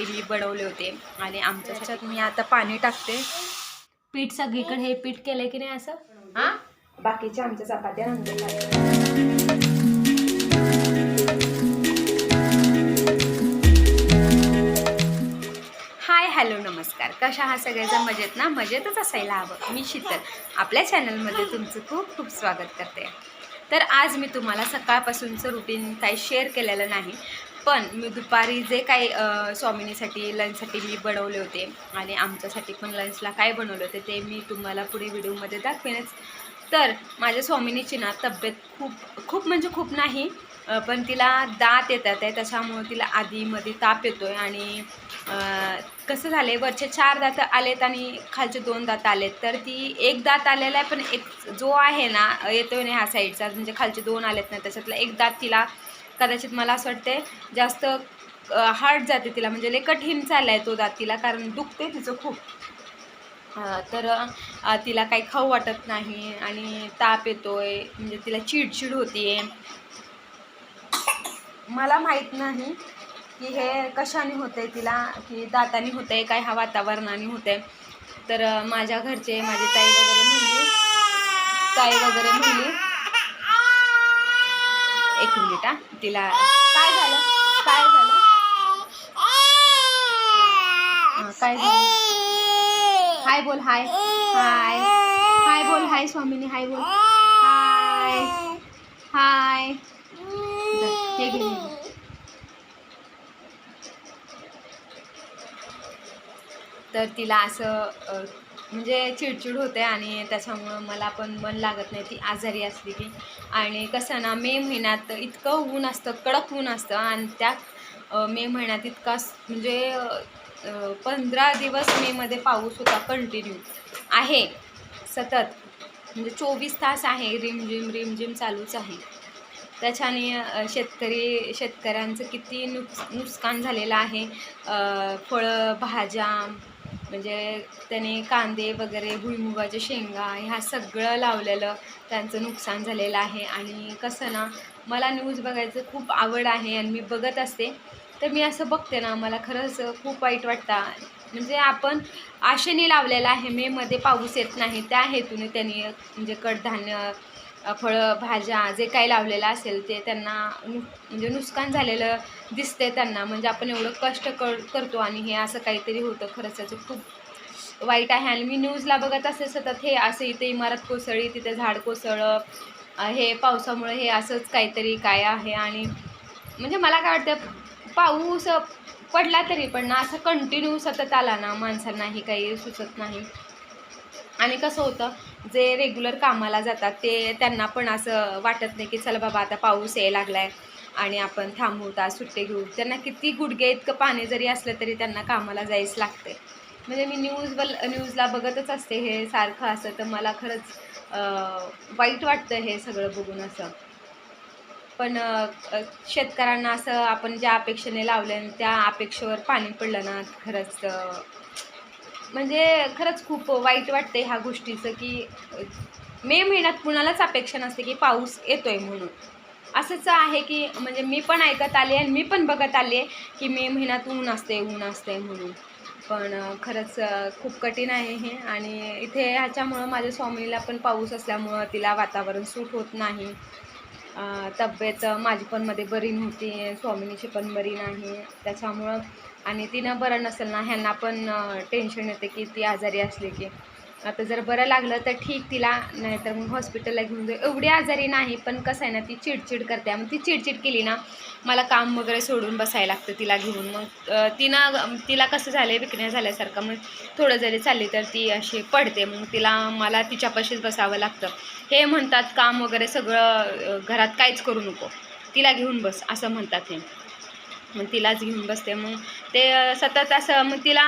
मी बनवले होते. आणि आमच्या ह्याच्यात मी आता पाणी टाकते. पीठ सगळीकडे हे पीठ केलंय की नाही असं? हा? बाकीच्या आमच्या चपात्या. हाय हॅलो नमस्कार. कशा हा सगळ्याचा मजेत ना? मजेतच असायला हवं. मी शीतल. आपल्या चॅनलमध्ये तुमचं खूप खूप स्वागत करते. तर आज मी तुम्हाला सकाळपासूनचं रुटीन काही शेअर केलेलं नाही. पण मी दुपारी जे काही स्वामिनीसाठी लंचसाठी मी बनवले होते आणि आमच्यासाठी पण लंचला काय बनवले होते ते मी तुम्हाला पुढे व्हिडिओमध्ये दाखवेनच. तर माझ्या स्वामिनीची ना तब्येत खूप खूप म्हणजे खूप नाही पण तिला दात येतात आहे त्याच्यामुळं तिला आधीमध्ये ताप येतो आहे आणि कसं झालं आहे वरचे चार दात आलेत आणि खालचे दोन दात आलेत. तर ती एक दात आलेला आहे पण एक जो आहे ना येतोय ना ह्या साईडचा म्हणजे खालचे दोन आलेत ना त्याच्यातला एक दात तिला कदाचित मला असं वाटते जास्त हार्ड जाते तिला म्हणजे लय कठीण चालला आहे तो दातीला कारण दुखते तिचं खूप. तर तिला काही खाऊ वाटत नाही आणि ताप येतो आहे म्हणजे तिला चिडचिड होतीये. मला माहीत नाही की हे कशाने होतंय तिला की दाताने आहे काय हा वातावरणाने होतंय. तर माझ्या घरचे माझी ताई वगैरे म्हणली ताई वगैरे म्हणली एक मिनिट हा. तिला काय झालं? काय झालं? काय झालं? हाय बोल हाय. हाय. हाय बोल हाय स्वामिनी हाय बोल. हाय. हाय. हे घे तर तिला असं म्हणजे चिडचिड होते आणि त्याच्यामुळं मला पण मन लागत नाही. ती आजारी असली की. आणि कसं ना मे महिन्यात इतकं ऊन असतं कडक ऊन असतं आणि त्या मे महिन्यात इतका म्हणजे पंधरा दिवस मेमध्ये पाऊस होता कंटिन्यू आहे सतत. म्हणजे चोवीस तास आहे रिमझिम रिमझिम चालूच आहे. त्याच्याने शेतकरी शेतकऱ्यांचं किती नुक नुकसान झालेलं आहे. फळं भाज्या म्हणजे त्याने कांदे वगैरे भुईमुगाच्या शेंगा ह्या सगळं लावलेलं त्यांचं नुकसान झालेलं आहे. आणि कसं ना मला न्यूज बघायचं खूप आवड आहे आणि मी बघत असते. तर मी असं बघते ना मला खरंच खूप वाईट वाटतं. म्हणजे आपण आशेने लावलेलं आहे मेमध्ये पाऊस येत नाही त्या हेतूने त्यांनी म्हणजे कडधान्य फळं भाज्या जे काही लावलेलं असेल ते त्यांना नु म्हणजे नुकसान झालेलं दिसते त्यांना. म्हणजे आपण एवढं कष्ट कर करतो आणि हे असं काहीतरी होतं. खरंच त्याचं खूप वाईट आहे. आणि मी न्यूजला बघत असे सतत हे असं इथे इमारत कोसळली तिथे झाड कोसळलं. हे पावसामुळे हे असंच काहीतरी काय आहे. आणि म्हणजे मला काय वाटतं पाऊस पडला तरी पण ना असं कंटिन्यू सतत आला ना माणसांनाही काही सुचत नाही. आणि कसं होतं जे रेग्युलर कामाला जातात ते त्यांना पण असं वाटत नाही की चला बाबा आता पाऊस यायला लागला आहे आणि आपण थांबू तास सुट्टे घेऊ. त्यांना किती गुडघे इतकं पाणी जरी असलं तरी त्यांना कामाला जायच लागते म्हणजे मी न्यूजवल न्यूजला बघतच असते हे सारखं असं तर मला खरंच वाईट वाटतं हे सगळं बघून असं. पण शेतकऱ्यांना असं आपण ज्या अपेक्षेने लावलं त्या अपेक्षेवर पाणी पडलं ना खरंच म्हणजे खरंच खूप वाईट वाटते ह्या गोष्टीचं की मे महिन्यात कुणालाच अपेक्षा नसते की पाऊस येतो आहे म्हणून. असंच आहे की म्हणजे मी पण ऐकत आले आणि मी पण बघत आले की मे महिन्यात ऊन असते ऊन असते म्हणून. पण खरंच खूप कठीण आहे हे आणि इथे ह्याच्यामुळं माझ्या स्वामीला पण पाऊस असल्यामुळं तिला वातावरण सूट होत नाही. तब्येत माझी पण मध्ये बरी नव्हती स्वामिनीची पण बरी नाही. त्याच्यामुळं आणि तिनं बरं नसेल ना ह्यांना पण टेन्शन येते की ती आजारी असली की. आता जर बरं लागलं तर ठीक तिला नाहीतर मग हॉस्पिटलला घेऊन जाऊ. एवढी आजारी नाही पण कसं आहे ना ती चिडचिड करते. मग ती चिडचिड केली ना मला काम वगैरे सोडून बसायला लागतं तिला घेऊन. मग तिनं तिला कसं झालं आहे विकण्या झाल्यासारखं. मग थोडं जरी चालली तर ती अशी पडते. मग तिला मला तिच्यापाशीच बसावं लागतं. हे म्हणतात काम वगैरे सगळं घरात काहीच करू नको. तिला घेऊन बस असं म्हणतात हे. मग तिलाच घेऊन बसते. मग ते सतत असं मग तिला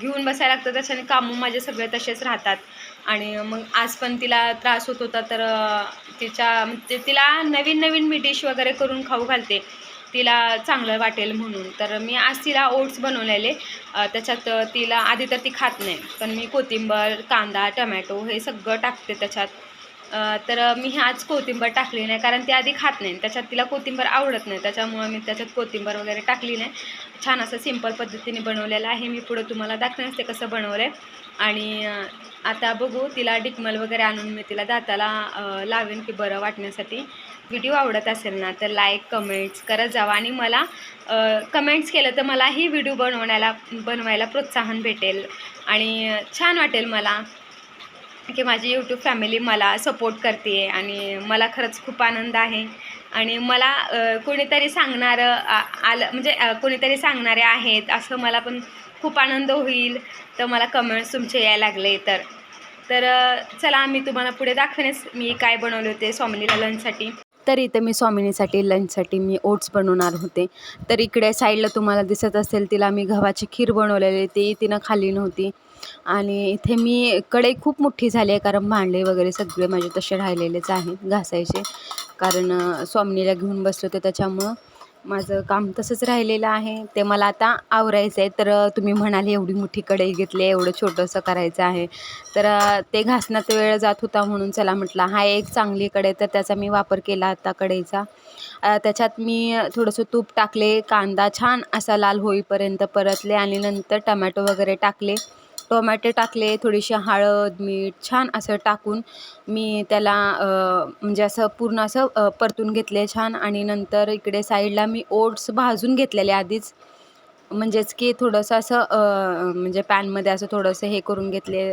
घेऊन बसायला लागतं. त्याच्याने कामं माझे सगळे तसेच राहतात. आणि मग आज पण तिला त्रास होत होता तर तिच्या म्हणजे तिला नवीन नवीन मी डिश वगैरे करून खाऊ घालते. तिला चांगलं वाटेल म्हणून. तर मी आज तिला ओट्स बनवलेले. त्याच्यात तिला आधी तर ती खात नाही. पण मी कोथिंबर कांदा टमॅटो हे सगळं टाकते त्याच्यात. तर मी ही आज कोथिंबर टाकली नाही कारण ती आधी खात नाही. त्याच्यात तिला कोथिंबर आवडत नाही. त्याच्यामुळं मी त्याच्यात कोथिंबर वगैरे टाकली नाही. छान असं सिंपल पद्धतीने बनवलेलं आहे. मी पुढं तुम्हाला दाखवेन ते कसं बनवलं आहे आणि आता बघू तिला डिकमल वगैरे आणून मी तिला दाताला लावेन की बरं वाटण्यासाठी. व्हिडिओ आवडत असेल ना तर लाईक कमेंट्स करत जावा. आणि मला कमेंट्स केलं तर मलाही व्हिडिओ बनवण्याला बनवायला प्रोत्साहन भेटेल. आणि छान वाटेल मला. की माझी यूट्यूब फॅमिली मला सपोर्ट करते आहे आणि मला खरंच खूप आनंद आहे. आणि मला कोणीतरी सांगणारं आ- आलं म्हणजे कोणीतरी सांगणारे आहेत असं मला पण खूप आनंद होईल. तर मला कमेंट्स तुमचे यायला लागले तर. तर चला मी तुम्हाला पुढे दाखवेनच मी काय बनवले होते स्वामिनीला लंचसाठी तर इथं मी स्वामिनीसाठी लंचसाठी मी ओट्स बनवणार होते. तर इकडे साईडला तुम्हाला दिसत असेल तिला मी गव्हाची खीर बनवलेली ती तिनं खाली नव्हती. आणि इथे मी कढई खूप मोठी झाली आहे कारण भांडे वगैरे सगळे माझे तसे राहिलेलेच आहेत घासायचे. कारण स्वामिनीला घेऊन बसलो होते त्याच्यामुळं माझं काम तसंच राहिलेलं आहे. ते मला आता आवरायचं आहे तर तुम्ही म्हणाले एवढी मोठी कढई घेतली आहे एवढं छोटंसं करायचं आहे. तर ते घासण्यात वेळ जात होता म्हणून चला म्हटलं हा एक चांगली कढई तर त्याचा मी वापर केला आता कढईचा. त्याच्यात मी थोडंसं तूप टाकले कांदा छान असा लाल होईपर्यंत परतले आणि नंतर टमॅटो वगैरे टाकले. टोमॅटो टाकले थोडीशी हळद मीठ छान असं टाकून मी त्याला म्हणजे असं पूर्ण असं परतून घेतले छान आणि नंतर इकडे साईडला मी ओट्स भाजून घेतलेले आधीच. म्हणजेच की थोडंसं असं म्हणजे पॅनमध्ये असं थोडंसं हे करून घेतले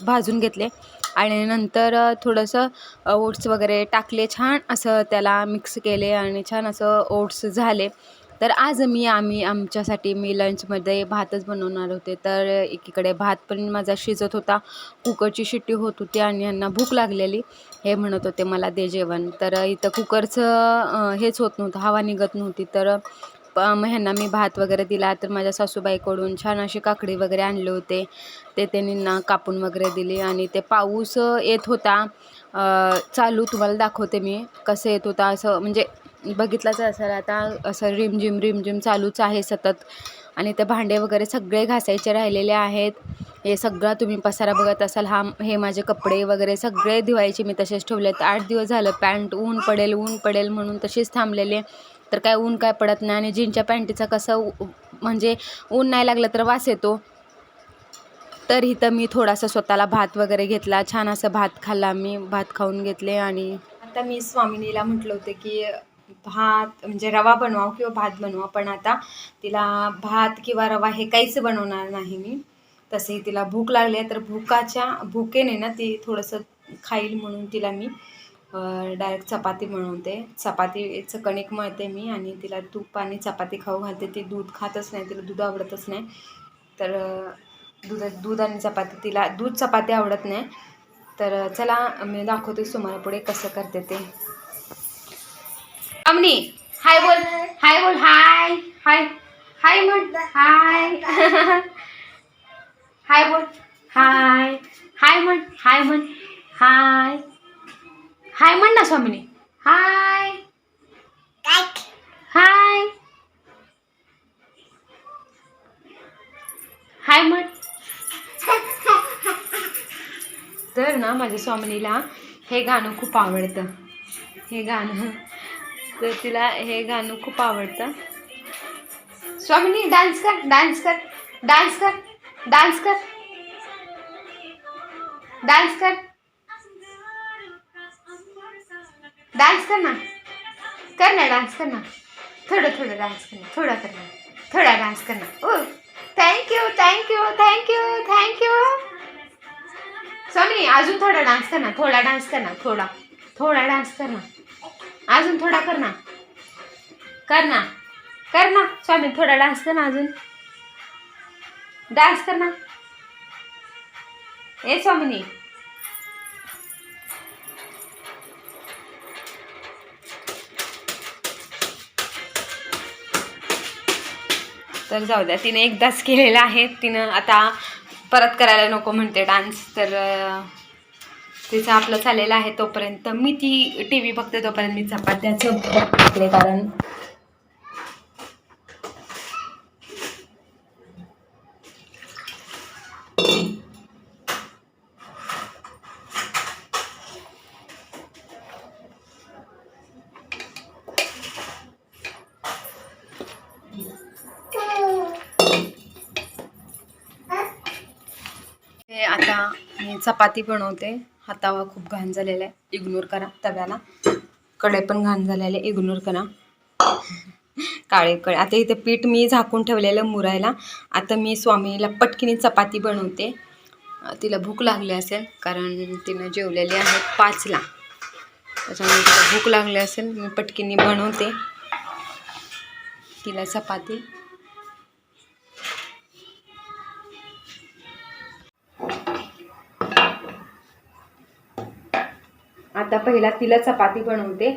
भाजून घेतले आणि नंतर थोडंसं ओट्स वगैरे टाकले छान असं त्याला मिक्स केले आणि छान असं ओट्स झाले. तर आज मी आम्ही आमच्यासाठी मी लंचमध्ये भातच बनवणार होते. तर एकीकडे भात पण माझा शिजत होता. कुकरची शिट्टी होत होती आणि यांना भूक लागलेली. हे म्हणत होते मला दे जेवण. तर इथं कुकरचं हेच होत नव्हतं. हवा निघत नव्हती. तर प मग ह्यांना मी भात वगैरे दिला. तर माझ्या सासूबाईकडून छान अशी काकडी वगैरे आणले होते. ते त्यांना कापून वगैरे दिली आणि ते पाऊस येत होता. चालू तुम्हाला दाखवते मी. कसं येत होता असं म्हणजे बघितलाच असेल आता असं रिमझिम रिमझिम चालूच आहे सतत. आणि ते भांडे वगैरे सगळे घासायचे राहिलेले आहेत. हे सगळं तुम्ही पसारा बघत असाल हा हे माझे कपडे वगैरे सगळे धुवायचे मी तसेच ठेवले आहेत आठ दिवस झालं पॅन्ट ऊन पडेल ऊन पडेल म्हणून तशीच थांबलेले. तर काय ऊन काय पडत नाही आणि जीनच्या पॅन्टीचा कसं म्हणजे ऊन नाही लागलं तर वास येतो. तर इथं मी थोडासा स्वतःला भात वगैरे घेतला छान असं भात खाल्ला. मी भात खाऊन घेतले आणि आता मी स्वामिनीला म्हटलं होतं की भात म्हणजे रवा बनवा किंवा भात बनवा पण आता तिला भात किंवा रवा हे काहीच बनवणार नाही मी. तसेही तिला भूक लागली आहे तर भूकाच्या भूकेने ना ती थोडंसं खाईल म्हणून तिला मी डायरेक्ट चपाती बनवते. चपातीचं कणिक मळते मी आणि तिला तूप आणि चपाती खाऊ घालते. ती दूध खातच नाही तिला दूध आवडतच नाही. तर दूध दूध आणि चपाती तिला दूध चपाती आवडत नाही. तर चला मी दाखवते तुम्हाला पुढे कसं करते ते. अमनी हाय बोल. हाय बोल हाय. हाय. हाय म्हण. हाय. हाय बोल. हाय. हाय म्हण. हाय म्हण. हाय. हाय म्हण ना स्वामिनी. हाय. हाय. हाय म्हण. तर ना माझ्या स्वामिनीला हे गाणं खूप आवडतं. हे गाणं. तर तिला हे गाणं खूप आवडतं. स्वामिनी डान्स कर डान्स कर डान्स कर डान्स कर डान्स कर. डान्स कर ना. कर ना डान्स कर ना. थोडं थोडं डान्स कर ना थोडा कर ना. थोडा डान्स कर ना. ओ thank you thank you thank you thank you Swami अजून थोडा डान्स कर ना थोडा डान्स कर ना थोडा. थोडा डान्स कर ना. अजून थोडा कर ना. कर ना. कर ना. स्वामी थोडा डान्स कर ना अजून. डान्स कर ना. ए स्वामिनी. तर जाऊ द्या तिने एकदाच केलेला आहे. तिनं आता परत करायला नको म्हणते डान्स. तर तिचा आपलं चाललेलं आहे तोपर्यंत मी ती टी व्ही बघते तोपर्यंत मी चपात्याचं बघते कारण आता मी चपाती बनवते. हातावर खूप घाण झालेला आहे. इग्नोर करा तव्याला. कडे पण घाण झालेले इग्नोर करा. काळे कळे. आता इथे पीठ मी झाकून ठेवलेलं मुरायला. आता मी स्वामीला पटकीने चपाती बनवते. तिला भूक लागली असेल कारण तिनं जेवलेले आहे पाचला. त्याच्यामुळे तिला भूक लागली असेल मी पटकीने बनवते. तिला चपाती. आता पहिला तिला चपाती बनवते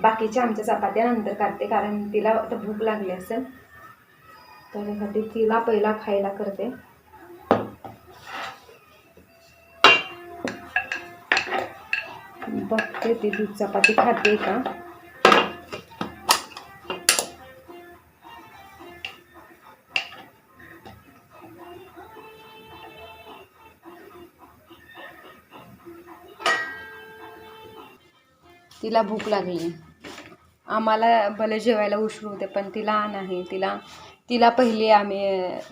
बाकीच्या आमच्या चपात्या नंतर करते कारण तिला आता भूक लागली असेल. त्याच्यासाठी तिला पहिला खायला करते. बघते ती दूध चपाती खाते का? तिला भूक लागली. आम्हाला भले जेवायला उशीर होते पण तिला नाही तिला तिला पहिली आम्ही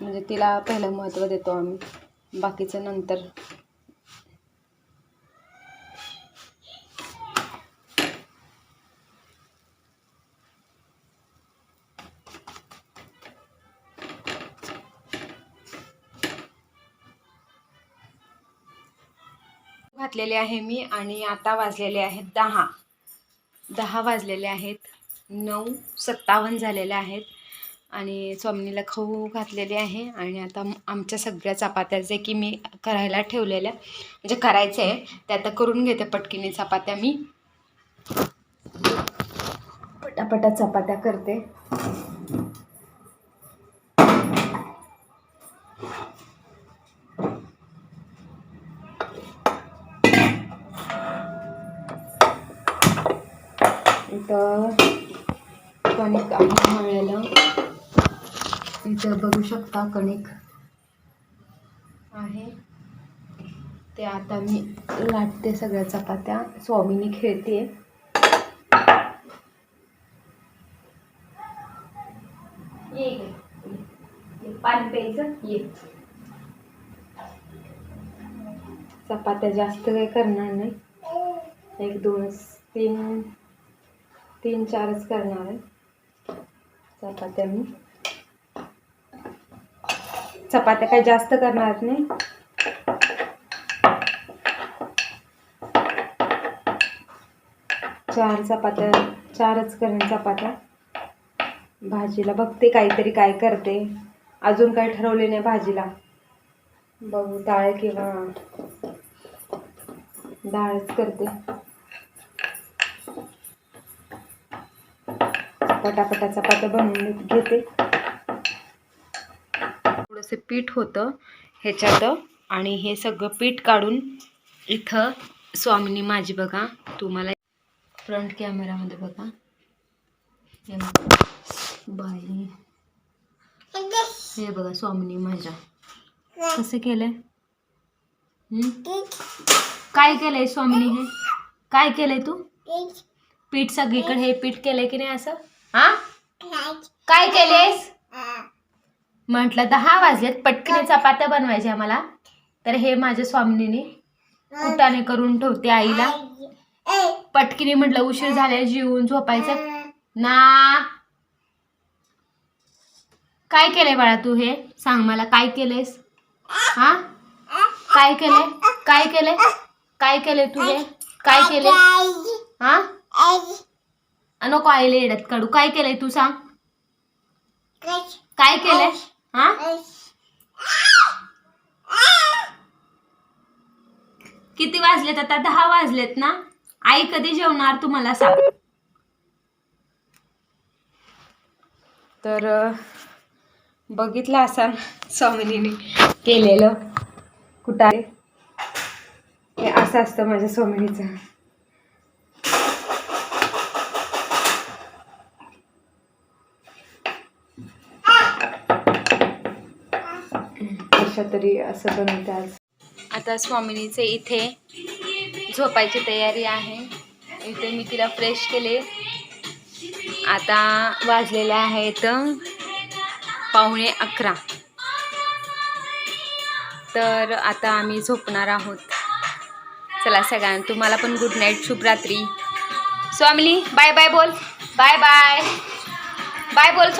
म्हणजे तिला पहिलं महत्त्व देतो आम्ही. बाकीचं नंतर. घातलेले आहे मी आणि आता वाजलेले आहेत दहा. दहा वाजलेले आहेत. नऊ सत्तावन्न झालेले आहेत. आणि स्वामिनीला खाऊ घातलेले आहे. आणि आता आमच्या सगळ्या चपात्या जे की मी करायला ठेवलेल्या म्हणजे करायचं आहे ते आता करून घेते पटकीने चपात्या मी. पटापटा चपात्या करते. इथं कणिक आहे मळलेलं. इथं बघू शकता कणिक आहे. ते आता मी लाटते सगळ्या चपात्या. स्वामीनी खेळते. ये पाणी प्यायचं? ये. चपात्या जास्त काही करणार नाही. एक दोनच तीन तीन चारच करणार आहे. चपात्या मी. चपात्या काही जास्त करणार नाही. चार चपात्या चारच करेन चपात्या. भाजीला बघते काहीतरी काय करते. अजून काही ठरवले नाही भाजीला. बघू डाळ किंवा डाळच करते. पटापटा चपात्या बनवून घेते. थोडंसं पीठ होतं ह्याच्यात आणि हे सगळं पीठ काढून इथं स्वामिनी माझी बघा तुम्हाला फ्रंट कॅमेरामध्ये बघा. बाई. हे बघा स्वामिनी माझ्या. कसं केलंय? काय केलंय स्वामिनी हे? काय केलंय तू? पीठ सगळीकडे हे पीठ केलंय की नाही असं? हा? काय केलेस? म्हटलं दहा वाजलेत. पटकीने चपात्या बनवायच्या मला तर हे माझ्या स्वामिनीने कुटाने करून ठेवते आईला. पटकीने म्हटलं उशीर झाले जेवून झोपायचं. ना. काय केलंय बाळा तू हे? सांग मला काय केलंयस? हा? काय केलंय? काय केलंय? काय केलंय तू हे? काय केलंय? हा? नको आईला येड्यात काढू. काय केलंय तू सांग? काय केलंय? हा? किती वाजलेत आता? दहा वाजलेत ना? आई कधी जेवणार तुम्हाला सांग. तर बघितलं असाल स्वामिनीने केलेलं कुठं हे असं असतं माझ्या स्वामिनीचं कशा तरी असं बनवते आज. आता स्वामिनीचे इथे झोपायची तयारी आहे. इथे मी तिला फ्रेश केले. आता वाजलेले आहेत पावणे अकरा. तर आता आम्ही झोपणार आहोत. चला सगळ्यांना तुम्हाला पण गुड नाईट शुभरात्री स्वामिनी बाय बाय बोल. बाय बाय बाय बोल.